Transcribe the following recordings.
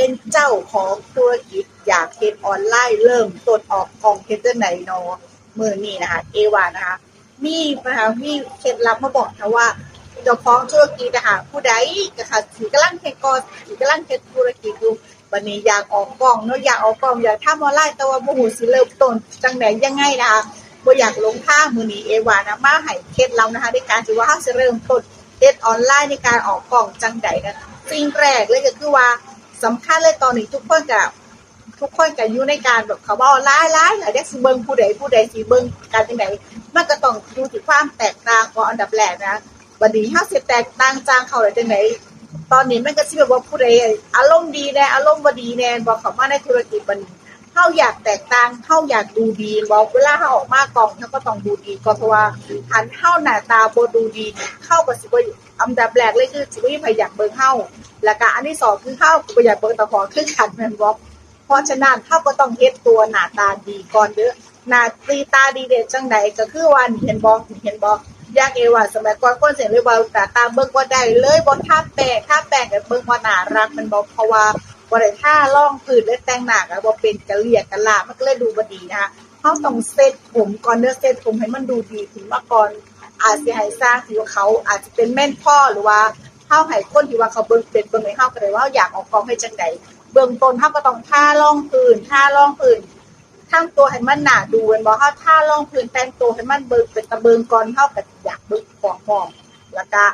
เป็นเจ้าของธุรกิจอยากเฮ็ดออนไลน์เริ่มต้นออกกองเฮ็ดจังไดเนาะมื้อนี้นะคะเอวานะคะมีนะคะมีเคล็ดลับมาบอกนะว่าเจ้าของธุรกิจนะคะผู้ใดก็ค่ะถือกำลังเฮ็ดก่อนถือกำลังเฮ็ดธุรกิจอยู่วันนี้อยากออกกล้องเนาะอยากออกกล้องอยากทำออนไลน์แต่ว่าบ่ฮู้สิเริ่มต้นจังไดยังไงนะคะบ่อยากลงท่ามื้อนี้เอวานะมาให้เคล็ดลับนะคะในการที่ว่าเฮาสิเริ่มต้นเฮ็ดออนไลน์ในการออกกล้องจังใดนะสิ่งแรกเลยก็คือว่า สำคัญเลยตอนนี้ทุกคนกับทุกคนกับอยู่ในการแบบเขาบอกร้ายร้ายหลายเด็กสิเบิงผู้ใดผู้ใดสีเบิงการที่ไดมันก็ต้องดูถึงความแตกต่างก่อนอันดับแรกนะวันนี้ห้าสิแตกต่างจางเขาได้จังไดตอนนี้มันก็สิแบบว่าผู้ใดอารมณ์ดีแน่อารมณ์บดีแน่บอกเขามาในธุรกิจบันนี้ เฮาอยากแตกต่างเฮาอยากดูดีบ่เวลาเฮาออกมากองเฮาก็ต้องดูดีก่อนเพราะว่าคันเฮาหน้าตาบดูดี เข้าก็สิบ่อันดับแรกเลยคือสิบ่มีใครอยากเบิ่งเฮาแล้วก็อันที่สองคือเฮาก็อยากเบิ่งตาขอคือกันแมนบ่เพราะฉะนั้นเขาก็ต้องเฮ็ดตัวหน้าตาดีก่อนเด้อหน้าตีตาดีเด่นจังใดก็คือว่านี่เห็นบ่นี่เห็นบ่อยากเอว่าสมัยก่อนคนเสียเลยว่าตาตาเบิ่งบ่ได้เลยบ่ทาแป้งทาแป้งก็เบิ่งบ่าน่ารักมันบ่เพราะว่า บ่ได้ทาร่องพื้นและแต่งหน้าก็บ่เป็นกะเลียกะลามันก็เลยดูบ่ดีนะคะเฮาต้องเซตผมก่อนเด้อเซตผมให้มันดูดีขึ้นมาก่อนอาจสิให้สร้างที่ว่าเขาอาจจะเป็นแม่นพ่อหรือว่าเฮาให้คนที่ว่าเขาเบิ่งเป็นเบิ่งให้เฮาก็ได้ว่าอยากออกกองให้จังไดเบื้องต้นเฮาก็ต้องท่าร่องพื้นท่าร่องพื้นทำตัวให้มันหนาดูแม่นบ่เฮาท่าร่องพื้นแต่งตัวให้มันเบิ่งเป็นตะเบิงก่อนเฮาก็อยากเบิ่งของพร้อมแล้วก็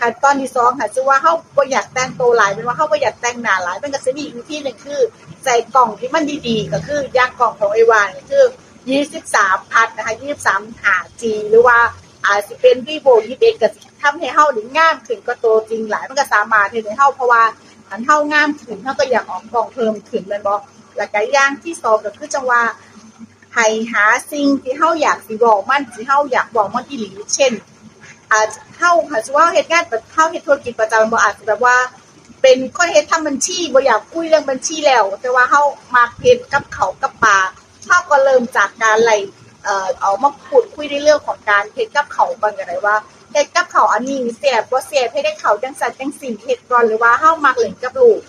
ขั้นตอนที่สองค่ะชื่อว่าเฮาบ่อยากแต่งโตหลายเป็นว่าเฮาบ่อยากแต่งหนาหลายมันก็สิมีอีกวิธีหนึ่งคือ ใส่กล่องที่มันดีๆ ก็คือย่างกล่องของไอวานนี่คือ23พัดนะคะ23 5G หรือว่าอาจสิเป็น vivo 21ก็สิทำให้เฮาหนี่งามขึ้นกว่าตัวจริงหลายมันก็สามารถเฮ็ดให้เฮาเพราะว่าอันเท่างามขึ้นเท่าก็อยากออกกล่องเพิ่มขึ้นแม่นบ่แล้วก็อย่างที่สองก็คือจังว่าให้หาสิ่งที่เฮาอยากสิบอกมันที่เฮาอยากบอกมันอีหลีเช่น อาจเฮาค่ะสิว่าเฮ็ดงานแบบเฮาเฮ็ดธุรกิจประจำบ่อาจแบบว่า เป็นคนเฮ็ดทำบัญชีบ่อยากคุยเรื่องบัญชีแล้ว แต่ว่าเฮามักเฮ็ดกับเขากับปลาเฮาก็เริ่มจากการไล่เอ่อเอามาพูดคุยในเรื่องของการเฮ็ดกับเขาวก่อนก็ได้ว่าเฮ็ดกับเขาอันนี้แซ่บบ่แซ่บเฮ็ดให้เขาจังซั่นจังซี่เฮ็ดก่อนหรือว่าเฮามักเล่นกับลูก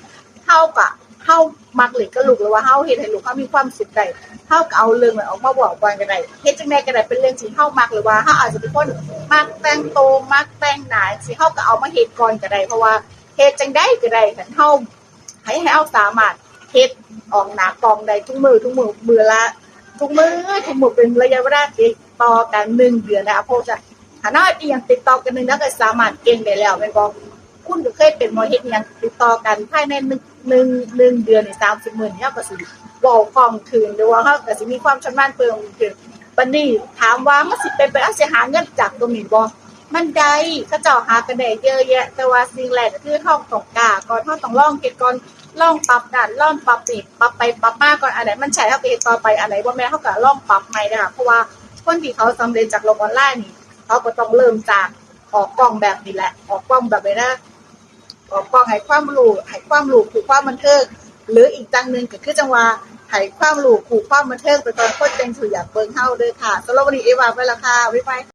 เฮาก็ เฮามักเล่นกับลูกหรือว่าเฮาเฮ็ดให้ลูกเฮามีความสุขได้เฮาก็เอาเรื่องนั้นออกมาบอกก่อนก็ได้เฮ็ดจังได๋ก็ได้เป็นเรื่องที่เฮามักหรือว่าเฮาอาจจะเป็นคนมักแต่งโตมักแต่งหน้าสิเฮาก็เอามาเฮ็ดก่อนก็ได้เพราะว่าเฮ็ดจังได๋ก็ได้คันเฮาให้ให้เฮาสามารถเฮ็ดออกหน้ากองได้ทุกมือทุกมือมือละทุกมือทุกมือเป็นระยะเวลาติดต่อกันหนึ่งเดือนนะคะเพราะจะถ้าน้อยอีหยังติดต่อกันหนึงแล้วก็สามารถเก่งได้แล้วแม่นบ่ คุณก็เคยเป็นหมอเฮ็ดหยังติดต่อกันภายในหนึ่งหนึ่งหนึ่งเดือนนี่30มื้อนี่เฮาก็สิเว้าคล่องขึ้นหรือว่าเฮาก็สิมีความชำนาญเพิ่มขึ้นบัดนี้ถามว่ามันสิเป็นไปได้สิหาเงินจากตรงนี้บ่มันได้เขาเจ้าหากันได้เยอะแยะ แต่ว่าสิ่งแรกก็คือเฮาต้องกล้าก่อนเฮาต้องลองเฮ็ดก่อนลองปรับนั่นลองปรับนี่ปรับไปปรับมาก่อนอันไหนมันใช่เฮาก็เฮ็ดต่อไปอันไหนบ่แม่นเฮาก็ลองปรับใหม่นะคะเพราะว่าคนที่เขาสำเร็จจากโลกออนไลน์นี่เขาก็ต้องเริ่มจากออกกล้องแบบนี้แหละ ออกกล้องแบบนี้นะ ออกกองให้ความรู้ให้ความรู้ขู่ความบันเทิงหรืออีกจังหนึ่งก็คือจังหวะให้ความรู้ขู่ความบันเทิงไปตอนคนจังสุออยากเบิ่งเฮาเด้อค่ะสำหรับวันนี้เอวาไปและค่ะบ๊ายบาย